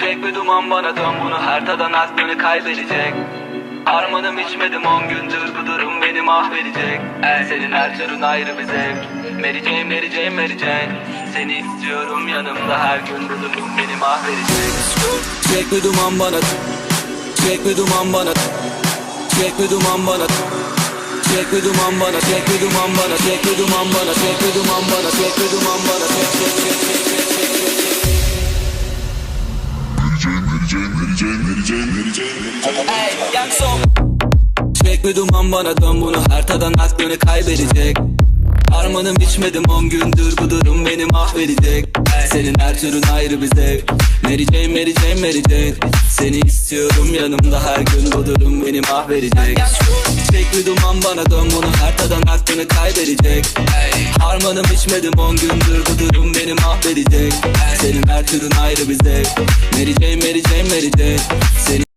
Çek bir duman bana dön bunu her tadan aklını kaybedecek. Harmanım içmedim on gündür bu durum beni mahvedecek. El senin her türün ayrı bir zevk. Jane, Mary Jane Seni istiyorum yanımda her gün bu durum beni mahvedecek. Çek bir duman bana Çek bir duman bana Çek bir duman bana Çek bir duman bana, çek bir duman bana, çek bir duman bana, çek bir duman bana, çek bir duman bana, Ey, Yakson. Çek bir duman bana dön bunu. Her tadan aklını kaybedecek. Harmanım içmedim on gündür bu durum beni mahvedecek. Senin her türün ayrı bir zevk. Mary Jane, Mary Seni istiyorum yanımda her gün bu durum beni mahvedecek. Çek bir duman bana dön bunu. Her tadan aklını kaybedecek. Harmanım içmedim on gündür bu durum beni mahvedecek Senin her türün ayrı bir zevk Mary Jane, Mary Jane, Mary Jane. Seni